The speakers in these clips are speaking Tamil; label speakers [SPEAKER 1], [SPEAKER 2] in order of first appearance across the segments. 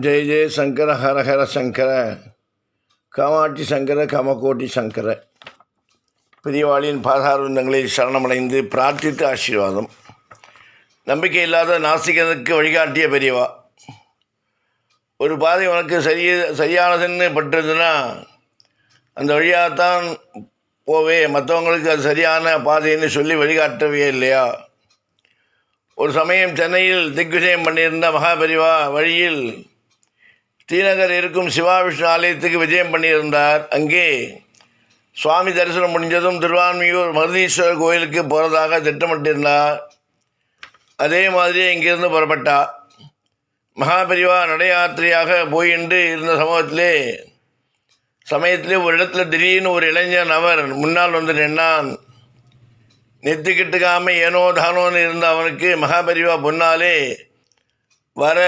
[SPEAKER 1] ஜெய ஜெய சங்கர ஹரஹர சங்கர காமாட்சி சங்கர கமகோட்டி சங்கர. பெரியவாளியின் பாதாரந்தங்களை சரணமடைந்து பிரார்த்தித்து ஆசீர்வாதம். நம்பிக்கை இல்லாத நாசிகனுக்கு வழிகாட்டிய பெரியவா ஒரு பாதை உனக்கு சரிய சரியானதுன்னு பட்டுருதுன்னா அந்த வழியாகத்தான் போவே. மற்றவங்களுக்கு அது சரியான பாதைன்னு சொல்லி வழிகாட்டவே இல்லையா? ஒரு சமயம் சென்னையில் திக்விஜயம் பண்ணியிருந்த மகாபெரிவா வழியில் ஸ்ரீநகர் இருக்கும் சிவா விஷ்ணு ஆலயத்துக்கு விஜயம் பண்ணியிருந்தார். அங்கே சுவாமி தரிசனம் முடிஞ்சதும் திருவான்மியூர் மருதீஸ்வரர் கோயிலுக்கு போகிறதாக திட்டமிட்டிருந்தார். அதே மாதிரி இங்கிருந்து புறப்பட்டா. மகாபெரிவா நடையாத்திரையாக போயின்று இருந்த சமூகத்திலே சமயத்திலே ஒரு இடத்துல திடீர்னு ஒரு இளைஞன் அவர் முன்னால் வந்து நின்னான். நெத்திக்கிட்டுக்காமல் ஏனோ தானோன்னு இருந்த அவனுக்கு மகாபெரிவா பொன்னாலே வர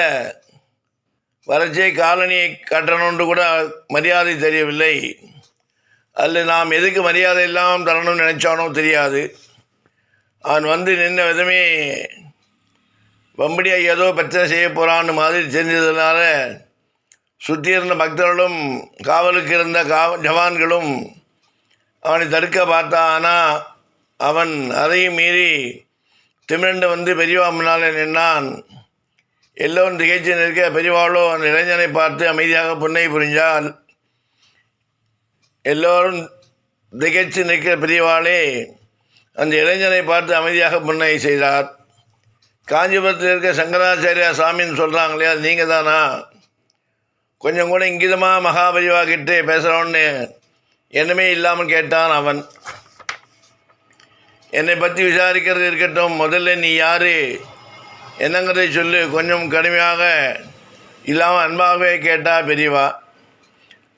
[SPEAKER 1] வரச்சே காலனியை கட்டணும்னு கூட மரியாதை தெரியவில்லை. அதில் நாம் எதுக்கு மரியாதை இல்லாமல் தரணும்னு நினச்சானோ தெரியாது. அவன் வந்து நின்ன விதமே வம்படியாக ஏதோ பிரச்சனை செய்ய போகிறான்னு மாதிரி தெரிஞ்சதுனால சுற்றி இருந்த பக்தர்களும் காவலுக்கு இருந்த காவ ஜவான்களும் அவனை தடுக்க பார்த்தா ஆனால் அவன் அதையும் மீறி திமிரண்டு வந்து பெரியவா முன்னால் நின்னான். எல்லோரும் திகைச்சு நிற்க பெரியவாளோ அந்த இளைஞனை பார்த்து அமைதியாக புன்னை புரிஞ்சால் எல்லோரும் திகைச்சு நிற்கிற பெரியவாளே அந்த இளைஞனை பார்த்து அமைதியாக புன்னை செய்தார். காஞ்சிபுரத்தில் இருக்க சங்கராச்சாரியா சாமின்னு சொல்கிறாங்களே அது நீங்கள் தானா? கொஞ்சம் கூட இங்கிதமாக மகாபரிவா கிட்டே பேசுகிறோன்னு என்னமே இல்லாமல் கேட்டான் அவன். என்னை பற்றி விசாரிக்கிறது இருக்கட்டும் முதல்ல நீ யார்? என்னங்கிறதை சொல்லு கொஞ்சம் கடுமையாக இல்லாமல் அன்பாகவே கேட்டால் பெரியவா.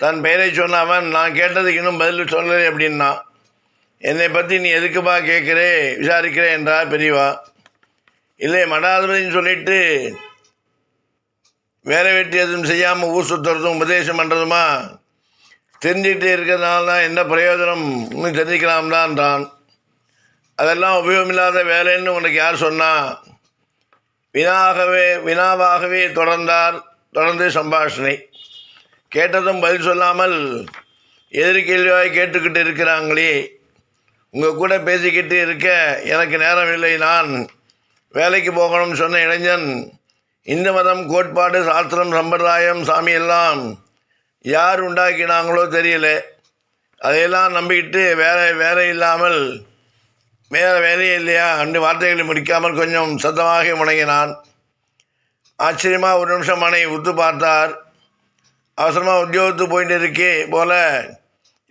[SPEAKER 1] தன் பெயரை சொன்னவன் நான் கேட்டதுக்கு இன்னும் பதில் சொல்லலை அப்படின்னா என்னை பற்றி நீ எதுக்குப்பா கேட்குறே விசாரிக்கிறே என்றா பெரியவா. இல்லை மடாதிபதினு சொல்லிட்டு வேலை வெட்டி எதுவும் செய்யாமல் ஊர் சுற்றுறதும் உபதேசம் பண்ணுறதுமா தெரிஞ்சுக்கிட்டு இருக்கிறதுனால தான் என்ன பிரயோஜனம்? இன்னும் தெரிஞ்சுக்கலாம்டான்றான் அதெல்லாம் உபயோகமில்லாத வேலைன்னு உனக்கு யார் சொன்னால் வினாகவே வினாவாகவே தொடர்ந்தார் தொடர்ந்து சம்பாஷணை. கேட்டதும் பதில் சொல்லாமல் எதிரி கேள்வியாய் கேட்டுக்கிட்டு இருக்கிறாங்களே. உங்கள் கூட பேசிக்கிட்டு இருக்க எனக்கு நேரம் இல்லை. நான் வேலைக்கு போகணும்னு சொன்ன இளைஞன் இந்து மதம் கோட்பாடு சாஸ்திரம் சம்பிரதாயம் சாமி எல்லாம் யார் உண்டாக்கினாங்களோ தெரியல. அதையெல்லாம் நம்பிக்கிட்டு வேலை வேலை இல்லாமல் வேறு வேலையே இல்லையா? ரெண்டு வார்த்தைகளை முடிக்காமல் கொஞ்சம் சத்தமாக முணங்கினான் ஆச்சரியமாக ஒரு நிமிஷம் மனை உத்து பார்த்தார். அவசரமாக உத்தியோகத்துக்கு போயிட்டு இருக்கே போல.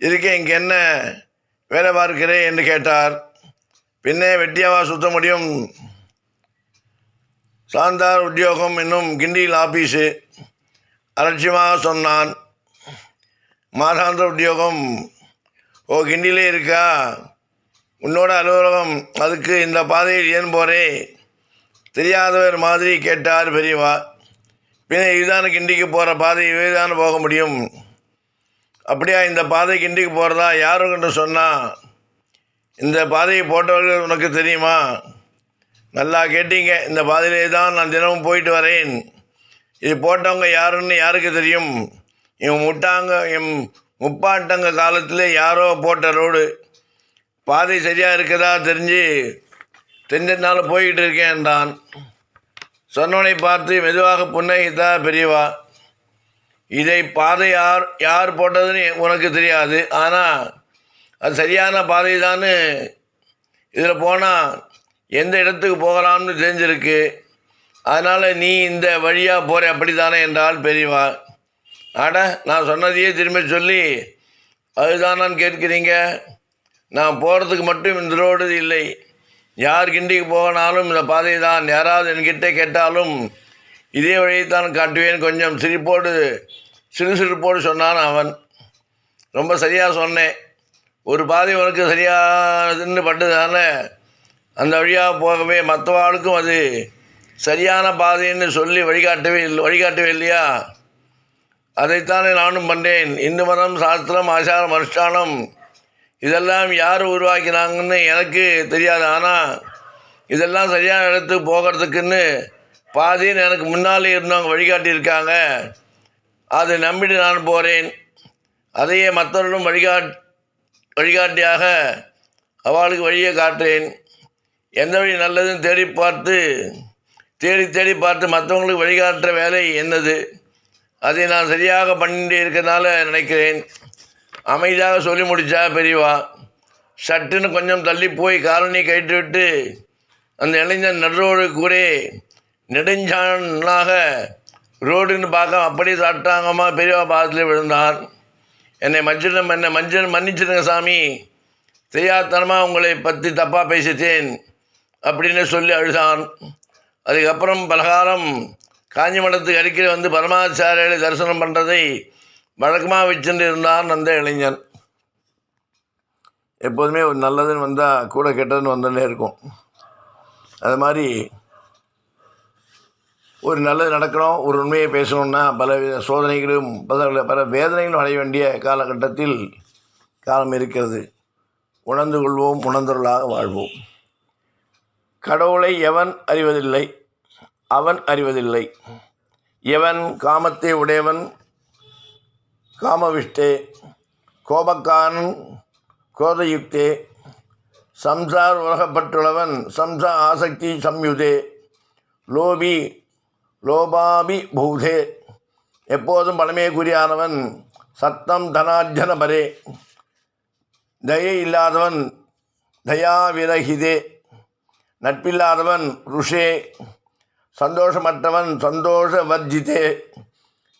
[SPEAKER 1] இருக்கே இங்கே என்ன வேலை பார்க்கிறே என்று கேட்டார். பின்னே வெட்டியாவா சுத்த முடியும்? சாந்தார் உத்தியோகம் என்னும் கிண்டியில் ஆபீஸு. அலட்சியமாக சொன்னான். மாதாந்திர உத்தியோகம் ஓ கிண்டிலே இருக்கா? உன்னோட அலுவலகம் அதுக்கு இந்த பாதையில் ஏன் போகிறே தெரியாதவர் மாதிரி கேட்டார் பெரியவா. பின்ன இதுதான் கிண்டிக்கு போகிற பாதை இதுதானே போக முடியும். அப்படியா இந்த பாதை கிண்டிக்கு போகிறதா யாருக்குன்னு சொன்னால் இந்த பாதையை போட்டவர்கள் உனக்கு தெரியுமா? நல்லா கேட்டீங்க இந்த பாதையிலே தான் நான் தினமும் போயிட்டு வரேன். இது போட்டவங்க யாருன்னு யாருக்கு தெரியும்? இவன் முட்டாங்க என் முப்பாட்டங்க காலத்தில் யாரோ போட்ட ரோடு. பாதை சரியாக இருக்குதா தெரிஞ்சு தெரிஞ்சதுனால போய்கிட்டு இருக்கேன்டான் சொன்னவனை பார்த்து மெதுவாக புன்னகித்தா பெரியவா இதை பாதை யார் யார் போட்டதுன்னு உனக்கு தெரியாது. ஆனால் அது சரியான பாதை தான் இதில் போனால் எந்த இடத்துக்கு போகலாம்னு தெரிஞ்சிருக்கு. அதனால் நீ இந்த வழியாக போகிற அப்படி தானே என்றால் பெரியவா. அட நான் சொன்னதையே திரும்ப சொல்லி அதுதானான்னு கேட்குறீங்க? நான் போகிறதுக்கு மட்டும் இந்த ரோடு இல்லை. யார் கிண்டிக்கு போகனாலும் இந்த பாதை தான் யாராவது என்கிட்ட கேட்டாலும் இதே வழியைத்தான் காட்டுவேன். கொஞ்சம் சிரிப்போடு சிறு சிரிப்போடு சொன்னான் அவன். ரொம்ப சரியாக சொன்னேன். ஒரு பாதை உனக்கு சரியானதுன்னு பட்டதான அந்த வழியாக போகவே மற்றவாளுக்கும் அது சரியான பாதைன்னு சொல்லி வழிகாட்டவே இல்லை வழிகாட்டவே இல்லையா? அதைத்தானே நானும் பண்ணேன் இந்து மதம் சாஸ்திரம் ஆச்சாரம் அனுஷ்டானம் இதெல்லாம் யார் உருவாக்கினாங்கன்னு எனக்கு தெரியாது. ஆனால் இதெல்லாம் சரியான இடத்துக்கு போகிறதுக்குன்னு பாதின்னு எனக்கு முன்னாலே இருந்தவங்க வழிகாட்டியிருக்காங்க. அதை நம்பிட்டு நான் போகிறேன் அதையே மற்றவர்களும் வழிகாட் வழிகாட்டியாக அவளுக்கு வழியை காட்டுறேன். எந்த வழி நல்லதுன்னு தேடி பார்த்து தேடி தேடி பார்த்து மற்றவங்களுக்கு வழிகாட்டுற வேலை என்னது? அதை நான் சரியாக பண்ணிட்டு இருக்கிறதுனால நினைக்கிறேன். அமைதியாக சொல்லி முடித்தா பெரியவா சட்டுன்னு கொஞ்சம் தள்ளி போய் காலனி கயிற்று விட்டு அந்த இளைஞன் நடுரோடு கூட நெடுஞ்சானாக ரோடுன்னு பார்க்க அப்படியே சாட்டாங்கம்மா பெரியவா பாதத்தில் விழுந்தான் என்னை மன்னிச்சிடும் என்னை மஞ்சள் மன்னிச்சிடுங்க சாமி தெரியாதனமாக உங்களை பற்றி தப்பாக பேசிட்டேன் அப்படின்னு சொல்லி அழுதான். அதுக்கப்புறம் பலகாலம் காஞ்சி மடத்துக்கு அடிக்கடி வந்து பரமாச்சாரியை தரிசனம் பண்ணுறதை வழக்கமாக வச்சுட்டு இருந்தான் அந்த இளைஞன். எப்போதுமே ஒரு நல்லதுன்னு வந்தால் கூட கெட்டதுன்னு வந்துட்டே இருக்கும். அது மாதிரி ஒரு நல்லது நடக்கணும் ஒரு உண்மையை பேசணும்னா பல வித சோதனைகளும் பல பல வேதனைகளும் அடைய வேண்டிய காலகட்டத்தில் காலம் இருக்கிறது. உணர்ந்து கொள்வோம் உணர்ந்தவர்களாக வாழ்வோம். கடவுளை எவன் அறிவதில்லை? அவன் அறிவதில்லை. எவன் காமத்தை உடையவன்? காமவிஷ்டே கோபக்கான் கோதயுக்தே சம்சார் உலகப்பட்டுள்ளவன் சம்சா ஆசக்தி சம்யுதே லோபி லோபாபி பூதே எப்போதும் பழமே குறியானவன் சத்தம் தனார்ஜன பரே தயை இல்லாதவன் தயாவிரகிதே. நட்பில்லாதவன் ருஷே. சந்தோஷமற்றவன் சந்தோஷ வர்ஜிதே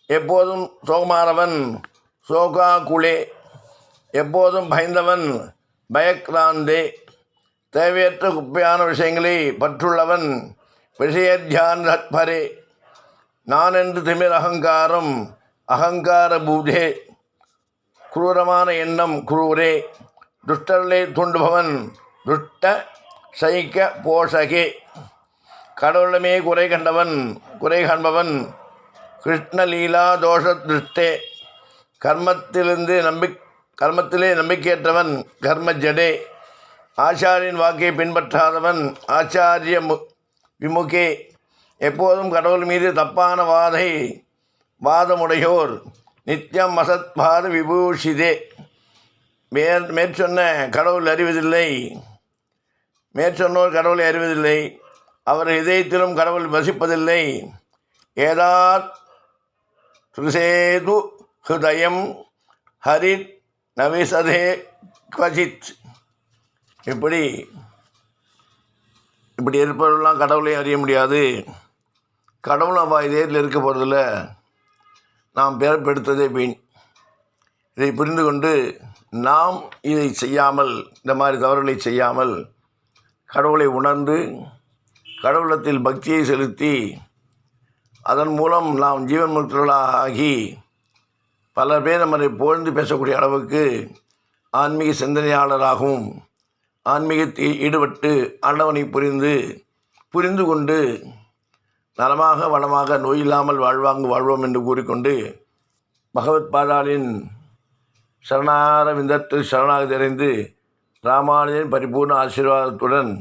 [SPEAKER 1] எப்போதும் சோகமானவன் சோகாகுலே. எப்போதும் பயந்தவன் பயக்ராந்தே. தேவையற்ற குப்பையான விஷயங்களை பற்றுள்ளவன் விஷயத்தியான தத்பரே. நான் என்று திமிர் அகங்காரம் அகங்கார பூதே. குரூரமான எண்ணம் குரூரே. துஷ்டர்களை தூண்டுபவன் துஷ்ட சைக்க போஷகே. கடவுளமே குறை கண்டவன் குறை காண்பவன் கிருஷ்ணலீலா தோஷ திருஷ்டே கர்மத்திலிருந்து நம்பி கர்மத்திலே நம்பிக்கையற்றவன் கர்ம ஜடே ஆச்சாரியின் வாக்கை பின்பற்றாதவன் ஆச்சாரிய மு விமுகே. எப்போதும் கடவுள் மீது தப்பான வாதை வாதமுடையோர் நித்தியம் அசத்வாத விபூஷிதே. மே மேற்சொன்ன கடவுள் அறிவதில்லை. மேற்சொன்னோர் கடவுளை அறிவதில்லை. அவர் இதயத்திலும் கடவுள் வசிப்பதில்லை. ஏதாத் சுசேது ஹிருதயம் ஹரி நவிசதே குவஜித் இப்படி இப்படி இருப்பவர்கள்லாம் கடவுளையும் அறிய முடியாது. கடவுள் அவள் இதயத்தில் இருக்க போகிறதில்ல நாம் பிறப்பெடுத்ததே வீண். இதை புரிந்து கொண்டு நாம் இதை செய்யாமல் இந்த மாதிரி தவறுகளை செய்யாமல் கடவுளை உணர்ந்து கடவுளத்தில் பக்தியை செலுத்தி அதன் மூலம் நாம் ஜீவன் முக்தர்களாக ஆகி பல பேர் நம்மை புகழ்ந்து பேசக்கூடிய அளவுக்கு ஆன்மீக சிந்தனையாளராகவும் ஆன்மீகத்தில் ஈடுபட்டு ஆண்டவனை புரிந்து புரிந்து கொண்டு நலமாக வளமாக நோயில்லாமல் வாழ்வாங்கு வாழ்வோம் என்று கூறிக்கொண்டு பகவத் பாதாளின் சரணாரவிந்தத்தில் சரணாக தெரிந்து ராமானுஜன் பரிபூர்ண ஆசீர்வாதத்துடன்